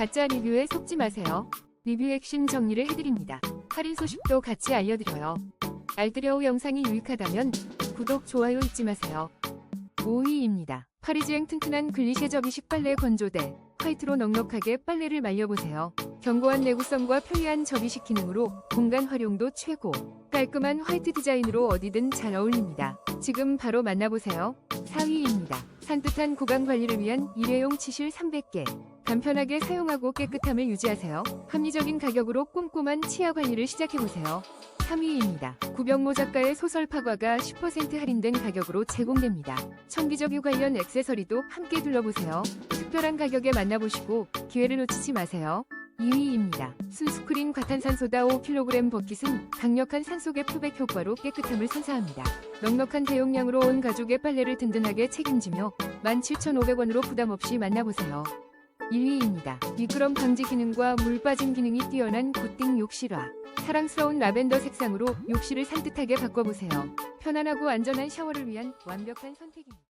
가짜 리뷰에 속지 마세요. 리뷰 핵심 정리를 해드립니다. 할인 소식도 같이 알려드려요. 알뜰여우 영상이 유익하다면 구독, 좋아요 잊지 마세요. 5위입니다. 파리지행 튼튼한 글리셰 접이식 빨래 건조대. 화이트로 넉넉하게 빨래를 말려보세요. 견고한 내구성과 편리한 접이식 기능으로 공간 활용도 최고. 깔끔한 화이트 디자인으로 어디든 잘 어울립니다. 지금 바로 만나보세요. 4위입니다. 산뜻한 구강 관리를 위한 일회용 치실 300개. 간편하게 사용하고 깨끗함을 유지하세요. 합리적인 가격으로 꼼꼼한 치아 관리를 시작해보세요. 3위입니다. 구병모 작가의 소설 파과가 10% 할인된 가격으로 제공됩니다. 청기저귀 관련 액세서리도 함께 둘러보세요. 특별한 가격에 만나보시고 기회를 놓치지 마세요. 2위입니다. 순스크린 과탄산소다 5kg 버킷은 강력한 산소계 표백 효과로 깨끗함을 선사합니다. 넉넉한 대용량으로 온 가족의 빨래를 든든하게 책임지며 17,500원으로 부담 없이 만나보세요. 1위입니다. 미끄럼 방지 기능과 물 빠짐 기능이 뛰어난 굿띵 욕실화. 사랑스러운 라벤더 색상으로 욕실을 산뜻하게 바꿔보세요. 편안하고 안전한 샤워를 위한 완벽한 선택입니다.